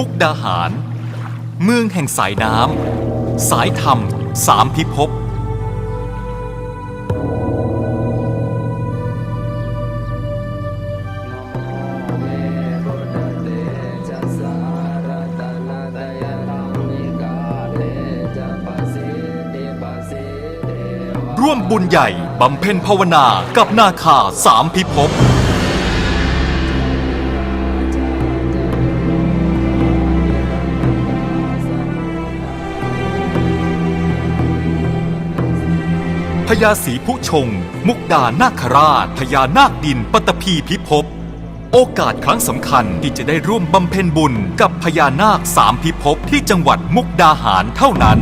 มุกดาหาร เมืองแห่งสายน้ำ สายธรรมสามพิภพ ร่วมบุญใหญ่บำเพ็ญภาวนากับนาคาสามพิภพ พญาศรีผู้ชง มุกดานาคราชพญานาคดินปตพีพิภพโอกาสครั้งสำคัญที่จะได้ร่วมบำเพ็ญบุญกับพญานาคสามพิภพที่จังหวัดมุกดาหารเท่านั้น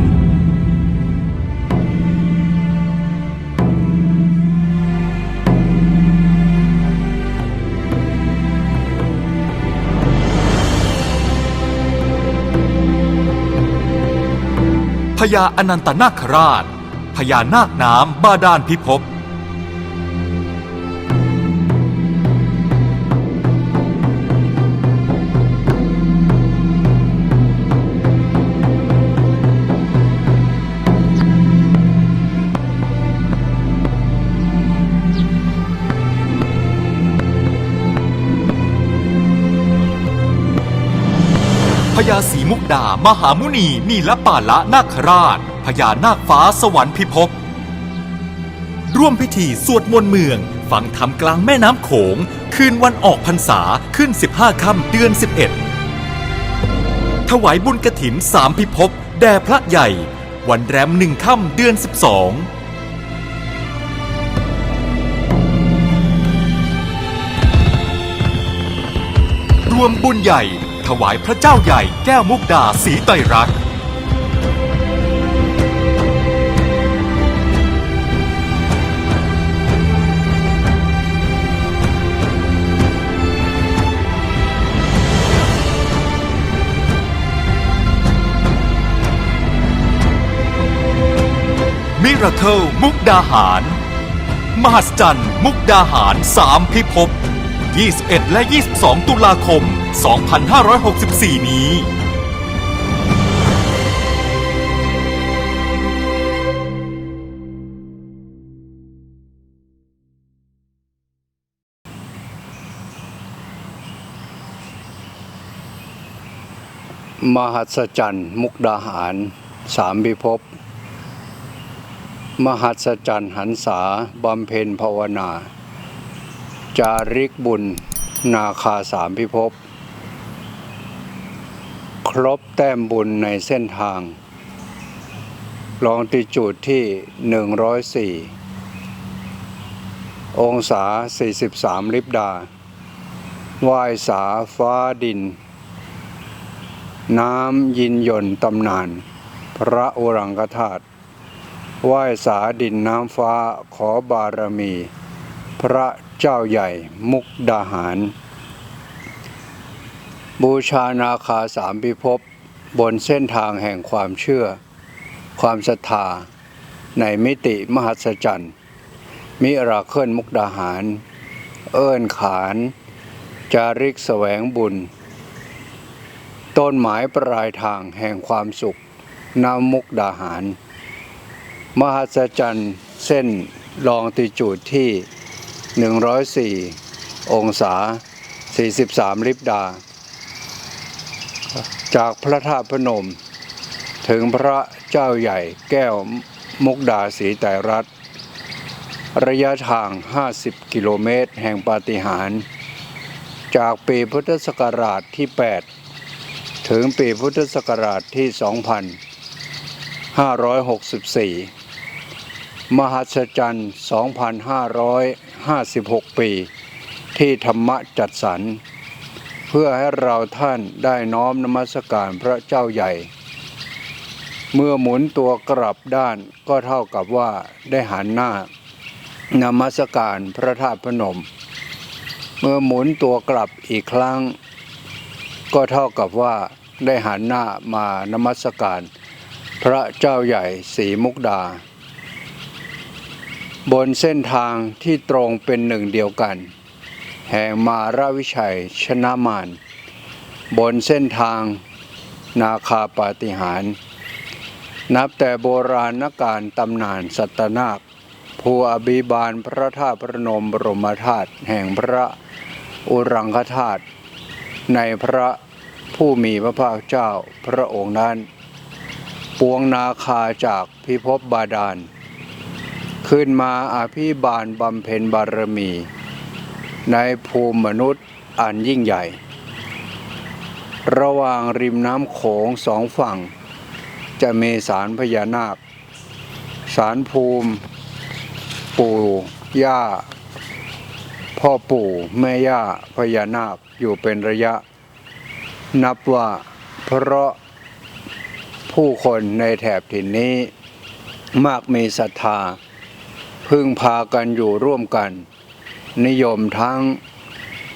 พญาอนันตนาคราช พญานาคน้ำบาดาลพิภพพญาศรีมุกดามหามุนีนีละป่าละนาคราช พญานาคฟ้าสวรรค์พิภพร่วมพิธีสวดมนต์เมืองฟังธรรมกลางแม่น้ำโขง คืนวันออกพรรษาขึ้น 15 ค่ำเดือน 11 ถวายบุญกระถินสามพิภพแด่พระใหญ่ วันแรมหนึ่งค่ำเดือน 12รวมบุญใหญ่ ถวายพระเจ้าใหญ่แก้วมุกดาสีไตรรักษ์ มิราเคิลมุกดาหาร มหัศจรรย์ มุกดาหารสามพิภพ 21 และ 22 ตุลาคม 2564 นี้ มหัศจรรย์ มุกดาหาร สามพิภพ มหัศจรรย์หันษาบำเพ็ญภาวนา จาริกบุญนาคาสามพิภพ ครบแต้มบุญในเส้นทาง ลองติจูดที่ 104 องศา 43 ลิบดาวายสาฟ้าดิน น้ำยินยนตำนาน พระโอรังกธาตุ ไหว้สาดินน้ำฟ้าขอบารมี พระเจ้าใหญ่มุกดาหาร บูชานาคาสามพิภพบนเส้นทางแห่งความเชื่อ ความศรัทธา ในมิติมหัศจรรย์ มิราเคิลมุกดาหาร เอิ้นขาน จาริกแสวงบุญ ต้นหมายปลายทางแห่งความสุขนำมุกดาหาร มหัศจรรย์เส้นลองติจูดที่ 104 องศา 43 ลิบดา จากพระธาตุพนม ถึงพระเจ้าใหญ่แก้วมุกดาสีไตรรัตน์ระยะทาง 50 กิโลเมตร แห่งปาฏิหาริย์จากปีพุทธศักราชที่ 8 ถึงปีพุทธศักราชที่ 2564 มหัศจรรย์ 2,556 ปี ที่ธรรมะจัดสรร เพื่อให้เราท่านได้น้อมนมัสการพระเจ้าใหญ่ เมื่อหมุนตัวกลับด้านก็เท่ากับว่าได้หันหน้านมัสการพระธาตุพนม เมื่อหมุนตัวกลับอีกครั้ง ก็เท่ากับว่าได้หันหน้ามานมัสการ พระเจ้าใหญ่สีมุกดา บนเส้นทางที่ตรงเป็นหนึ่งเดียวกัน แห่งมาราวิชัยชนะมารบนเส้นทางนาคาปาฏิหาร นับแต่โบราณการตำนานสัตนาคภูอภิบาลพระธาตุพระนมบรมธาตุแห่งพระอุรังคธาตุในพระผู้มีพระภาคเจ้าพระองค์นั้น ปวงนาคาจากพิภพบาดาล ขึ้นมาอาภิบาลบำเพ็ญบารมี ในภูมิมนุษย์อันยิ่งใหญ่ ระหว่างริมน้ำโขงสองฝั่ง จะมีสารพญานาค สารภูมิ ปู่ย่า พ่อปู่ แม่ย่าพญานาคอยู่เป็นระยะ นับว่าเพราะผู้คนในแถบถิ่นนี้มากมีศรัทธา พึ่งพากันอยู่ร่วมกัน นิยมทั้ง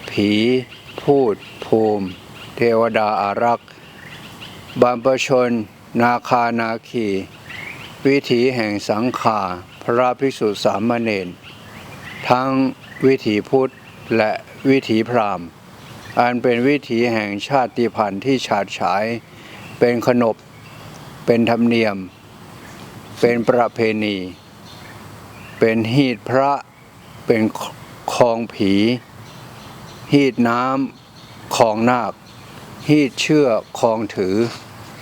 ผี พูด ภูมิ เทวดาอารักษ์บรรพชน นาคานาคี วิถีแห่งสังขาพระภิกษุสามเณรทั้งวิถีพุทธและวิถีพราหมณ์ อันเป็นวิถีแห่งชาติพันธุ์ที่ฉาดฉาย เป็นขนบ เป็นธรรมเนียม เป็นประเพณี เป็นหีดพระ เป็นคลองผี หีดน้ำคลองนาค หีดเชื่อคลองถือ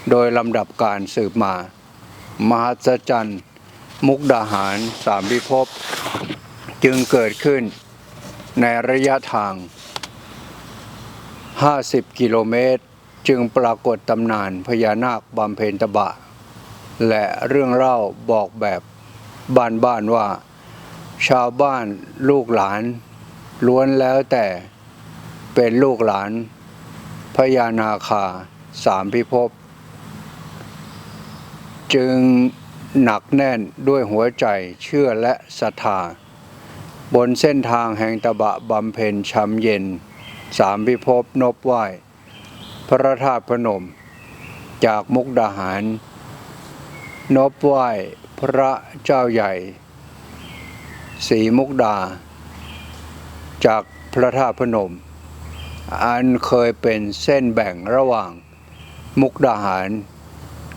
โดยลำดับการสืบมา มหัศจรรย์ มุกดาหารสามพิภพจึงเกิดขึ้นในระยะทาง 50 กิโลเมตร จึงปรากฏตำนานพญานาคบำเพ็ญตบะ และเรื่องเล่าบอกแบบบ้านๆว่า ชาวบ้านลูกหลาน ล้วนแล้วแต่เป็นลูกหลานพญานาคาสามพิภพจึงหนักแน่นด้วยหัวใจเชื่อและศรัทธา บนเส้นทางแห่งตบะบำเพ็ญช้ำเย็น สามพิภพนบไหวพระธาตุพนม จากมุกดาหาร นบไหวพระเจ้าใหญ่ สีมุกดา จากพระธาตุพนม อันเคยเป็นเส้นแบ่งระหว่างมุกดาหาร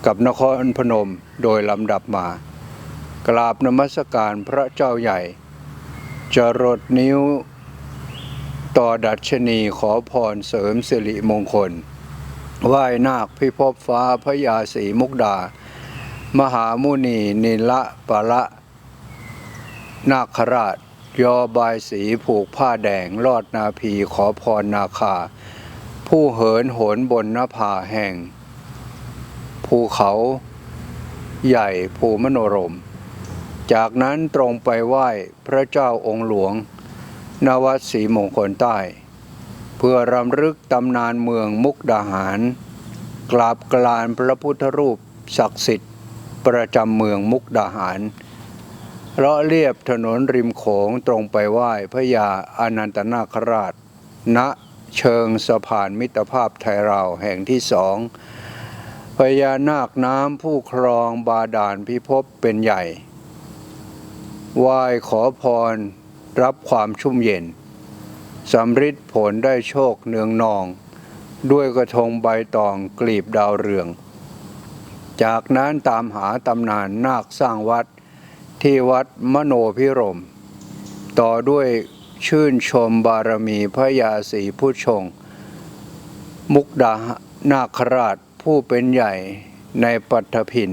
กับนครพนมโดยลำดับมา กราบนมัสการพระเจ้าใหญ่ จรดนิ้ว ต่อดัชนีขอพรเสริมสิริมงคลไหว้นาคพิภพฟ้าพระยาศรีมุกดา มหามุนีนิละปะละ นาคราช ยอบายสีผูกผ้าแดงลอดนาภีขอพรนาคา ผู้เหินโหนบนนภาแห่ง ภูเขาใหญ่ภูมโนรม จากนั้นตรงไปไหว้พระเจ้าองค์หลวง นวัดศรีมงคลใต้ เพื่อรำลึกตำนานเมืองมุกดาหาร กราบกลานพระพุทธรูปศักดิ์สิทธิ์ ประจำเมืองมุกดาหาร เลาะเรียบถนนริมโขงตรงไปไหว้พระยาอานันตนาคราช ณเชิงสะพานมิตรภาพไทยเราแห่งที่สองพญานาคน้ำผู้ครองบาดาลพิภพเป็นใหญ่ไหว้ขอพรรับความชุ่มเย็นสำริดผลได้โชคเนืองนอง ด้วยกระทงใบตองกลีบดาวเรือง จากนั้นตามหาตำนานนาคสร้างวัด ที่วัดมโนพิรม ต่อด้วยชื่นชมบารมีพระยาศรีผู้ชง มุกดานาคราชผู้เป็นใหญ่ในปัตถพิน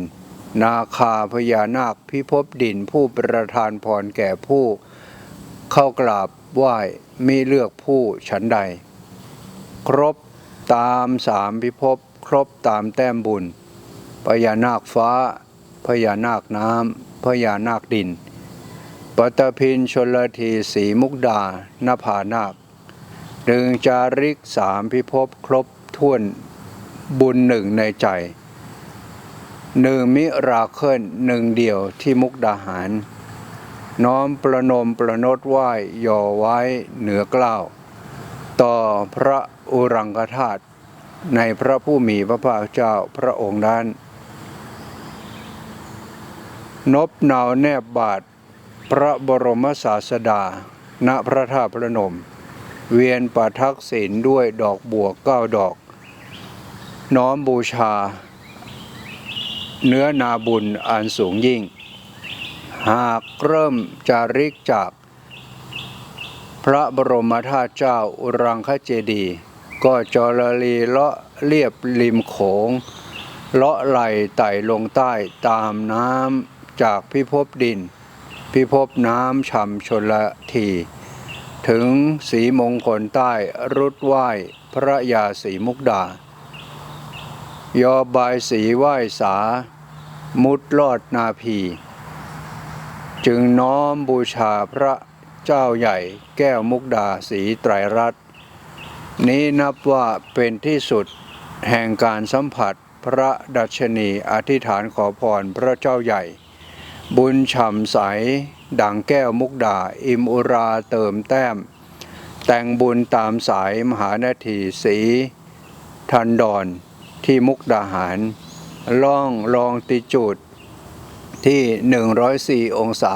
นาคาพญานาคพิภพดินผู้ประทานพรแก่ผู้เข้ากราบไหว้มีเลือกผู้ฉันใด ครบตามสามพิภพครบตามแต้มบุญพญานาคฟ้าพญานาคน้ำ พญานาคดิน ปตพินชนลทีสีมุกดานภานาคหนึ่งจาริกสามพิภพครบถ้วนบุญหนึ่งในใจหนึ่งมิราเคิลหนึ่งเดียวที่มุกดาหาร น้อมประนมประนดไหว้ย่อไว้เหนือกล้าว ต่อพระอุรังคธาตุในพระผู้มีพระภาคเจ้าพระองค์นั้น นบนาวแนบบาท พระบรมศาสดา ณพระธาตุพระนม เวียนประทักษิณด้วยดอกบัวเก้าดอก น้อมบูชา เนื้อนาบุญอันสูงยิ่ง หากเริ่มจาริกจาก พระบรมธาตุเจ้าอุรังคเจดี ก็จรลีเลาะเรียบริมโขงเลาะไหลไต่ลงใต้ตามน้ำ จากพิภพดิน พิภพน้ำช่ำชนละที ถึงสีมงคลใต้รุดไหว้พระยาสีมุกดา ยอบายสีไหว้สา มุดลอดนาพี จึงน้อมบูชาพระเจ้าใหญ่แก้วมุกดาสีไตรรัตน์นี้นับว่าเป็นที่สุดแห่งการสัมผัสพระดัชนีอธิษฐานขอพรพระเจ้าใหญ่ บุญฉ่ำใสดังแก้วมุกดา อิมอุราเติมแต้ม แต่งบุญตามสายมหานาทีสี ทันดอนที่มุกดาหาร ล่องลองติจูดที่ 104 องศา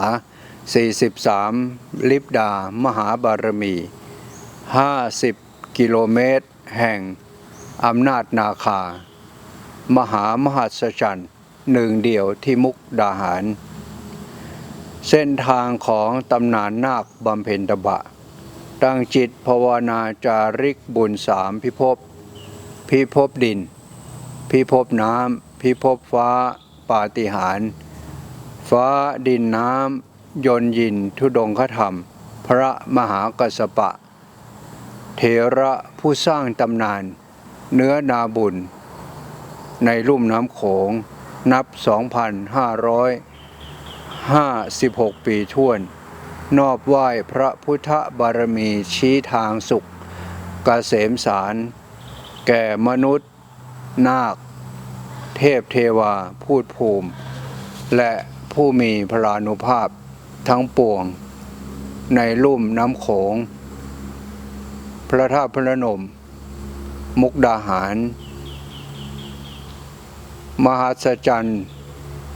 43 ลิบดา มหาบารมี 50 กิโลเมตร แห่งอำนาจนาคา มหามหัศจรรย์หนึ่งเดียวที่มุกดาหาร เส้นทางของตำนานนาคบำเพ็ญตบะ ตั้งจิตภาวนาจาริกบุญสามพิภพ พิภพดิน พิภพน้ำ พิภพฟ้า ปาฏิหาร ฟ้าดินน้ำ ยนยินทุดงคธรรม พระมหากัสปะเทระผู้สร้างตำนาน เนื้อนาบุญ ในลุ่มน้ำโขงนับ 56 ปีท่วน นอบไหว้พระพุทธบารมีชี้ทางสุขกเกษมสาร แก่มนุษย์ นาค เทพเทวา พูดภูมิ และผู้มีพลานุภาพทั้งปวง ในลุ่มน้ำโขง พระธาตุพระนม มุกดาหาร มหัศจรรย์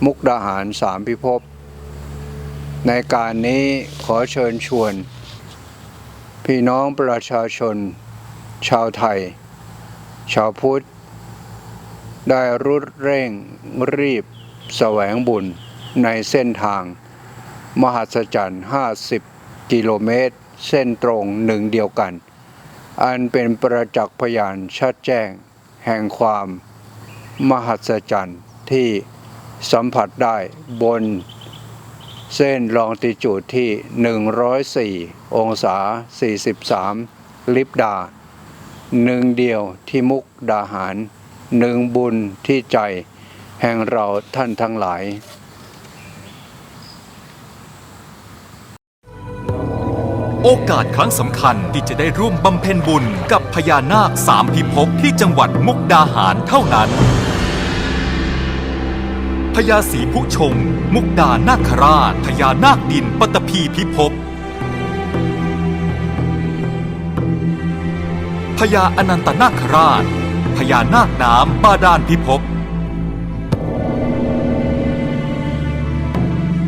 มุกดาหารสามพิภพ ในการนี้ขอเชิญชวน พี่น้องประชาชน ชาวไทย ชาวพุทธ ได้รุดเร่งรีบแสวงบุญในเส้นทาง มหัศจรรย์ 50 กิโลเมตร เส้นตรงหนึ่งเดียวกัน อันเป็นประจักษ์พยานชัดแจ้ง แห่งความ มหัศจรรย์ที่สัมผัสได้บน เส้นลองติจูดที่ 104 องศา 43 ลิบดา หนึ่งเดียวที่มุกดาหาร หนึ่งบุญที่ใจ แห่งเราท่านทั้งหลายโอกาสครั้งสำคัญที่จะได้ร่วมบำเพ็ญบุญกับพญานาคสามพิภพที่จังหวัดมุกดาหารเท่านั้น ญาศรีผู้ชง มุกดานาคราชพญานาคดินปตพีพิภพพญาอนันตนาคราชพญานาคน้ำบาดาลพิภพ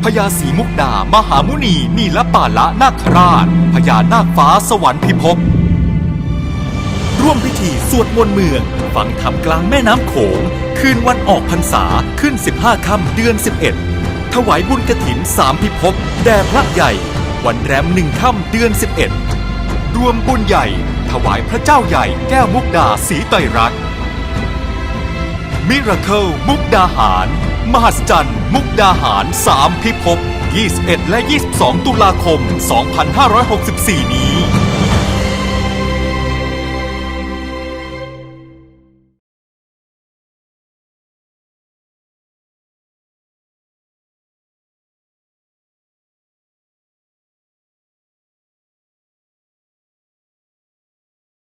พญาศรีมุกดามหามุนีนีละปาละนาคราชพญานาคฟ้าสวรรค์พิภพ ร่วมพิธีสวดมนต์เมือง ฝังธรรมกลางแม่น้ำโขง คืนวันออกพรรษาขึ้น 15 ค่ำเดือน 11 ถวายบุญกระถินสามพิภพแด่พระใหญ่ วันแรมหนึ่งค่ำเดือน 11 รวมบุญใหญ่ ถวายพระเจ้าใหญ่แก้วมุกดาสีไตรรัตน์มิราเคิลมุกดาหาร มหัศจรรย์ มุกดาหาร3พิภพ21 และ 22 ตุลาคม 2564 นี้